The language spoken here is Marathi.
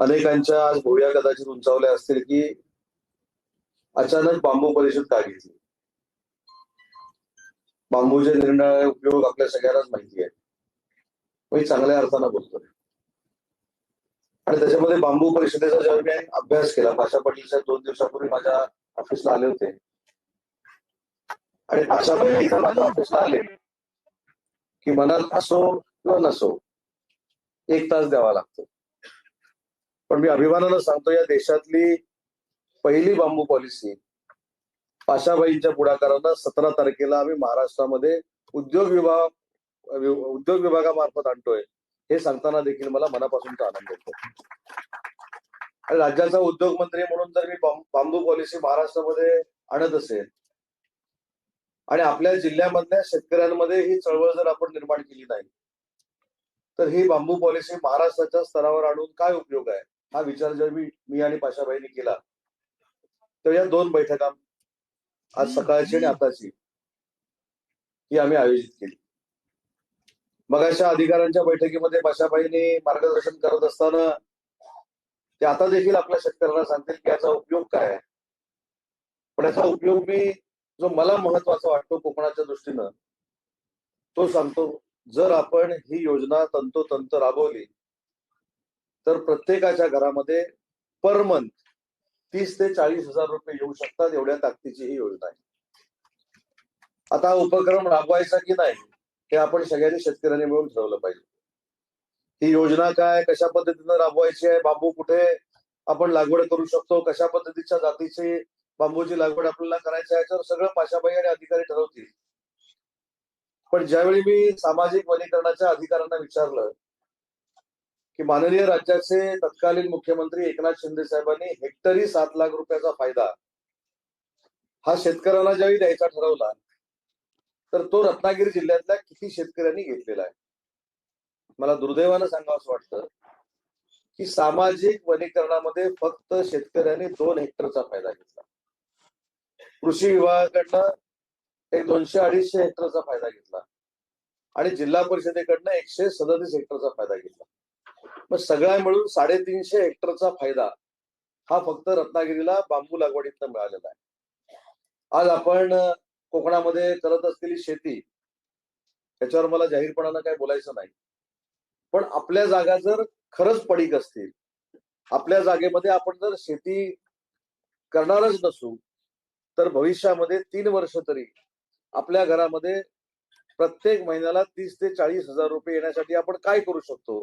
अनेकांच्या आज भुवया कदाचित उंचावल्या असतील की अचानक बांबू परिषद का घेतली? बांबूचे निर्णय उपयोग आपल्या सगळ्यांनाच माहिती आहे मी चांगल्या अर्थानं बोलतोय. आणि त्याच्यामध्ये बांबू परिषदेचा ज्यावेळी मी अभ्यास केला पाशा पाटील साहेब दोन दिवसापूर्वी माझ्या ऑफिसला आले होते. आणि पाशा पाटील माझ्या ऑफिसला आले की मनात असो किंवा नसो एक तास द्यावा लागतो. पण मी अभिमानानं सांगतो या देशातली पहिली बांबू पॉलिसी पाशाबाईंच्या पुढाकारानं सतरा तारखेला आम्ही महाराष्ट्रामध्ये उद्योग विभाग उद्योग विभागामार्फत आणतोय. हे सांगताना देखील मला मनापासूनचा आनंद होतो. आणि राज्याचा उद्योग मंत्री म्हणून जर मी बांबू पॉलिसी महाराष्ट्रामध्ये आणत असेल आणि आपल्या जिल्ह्यामधल्या शेतकऱ्यांमध्ये ही चळवळ जर आपण निर्माण केली नाही तर ही बांबू पॉलिसी महाराष्ट्राच्या स्तरावर आणून काय उपयोग आहे? हा विचार जर मी मी आणि पाशाबाईंनी केला तर या दोन बैठका आज सकाळची आणि आताची ही आम्ही आयोजित केली. मग अशा अधिकाऱ्यांच्या बैठकीमध्ये पाशाबाईंनी मार्गदर्शन करत असताना ते आता देखील आपल्या शेतकऱ्यांना सांगतील की याचा उपयोग काय आहे. पण याचा उपयोग मी जो मला महत्त्वाचा वाटतो कोकणाच्या दृष्टीनं तो सांगतो जर आपण ही योजना तंतोतंत राबवली तर प्रत्येकाच्या घरामध्ये पर मंथ तीस ते चाळीस हजार रुपये येऊ शकतात एवढ्या ताकदीची ही योजना आहे. आता उपक्रम राबवायचा की नाही हे आपण सगळ्यांनी शेतकऱ्यांनी मिळून ठरवलं पाहिजे. ही योजना काय कशा पद्धतीनं राबवायची आहे बांबू कुठे आपण लागवड करू शकतो कशा पद्धतीच्या जातीची बांबूची लागवड आपल्याला करायची आहे याच्यावर सगळं पाशाबाई आणि अधिकारी ठरवतील. पण ज्यावेळी मी सामाजिक वनीकरणाच्या अधिकाऱ्यांना विचारलं की माननीय राज्याचे तत्कालीन मुख्यमंत्री एकनाथ शिंदे साहेबांनी हेक्टरी सात लाख रुपयाचा फायदा हा शेतकऱ्यांना ज्यावेळी द्यायचा ठरवला तर तो रत्नागिरी जिल्ह्यातल्या किती शेतकऱ्यांनी घेतलेला आहे? मला दुर्दैवानं सांगावं असं वाटतं की सामाजिक वनीकरणामध्ये फक्त शेतकऱ्यांनी दोन हेक्टरचा फायदा घेतला. कृषी विभागाकडनं एक दोनशे अडीचशे हेक्टरचा फायदा घेतला आणि जिल्हा परिषदेकडनं एकशे सदतीस हेक्टरचा फायदा घेतला. मग सगळ्या मिळून साडेतीनशे हेक्टरचा फायदा हा फक्त रत्नागिरीला बांबू लागवडीतनं मिळालेला आहे. आज आपण कोकणामध्ये करत असलेली शेती याच्यावर मला जाहीरपणानं काय बोलायचं नाही. पण आपल्या जागा जर खरंच पडीक असतील आपल्या जागेमध्ये आपण जर शेती करणारच नसू तर भविष्यामध्ये तीन वर्ष तरी आपल्या घरामध्ये प्रत्येक महिन्याला तीस ते चाळीस हजार रुपये येण्यासाठी आपण काय करू शकतो?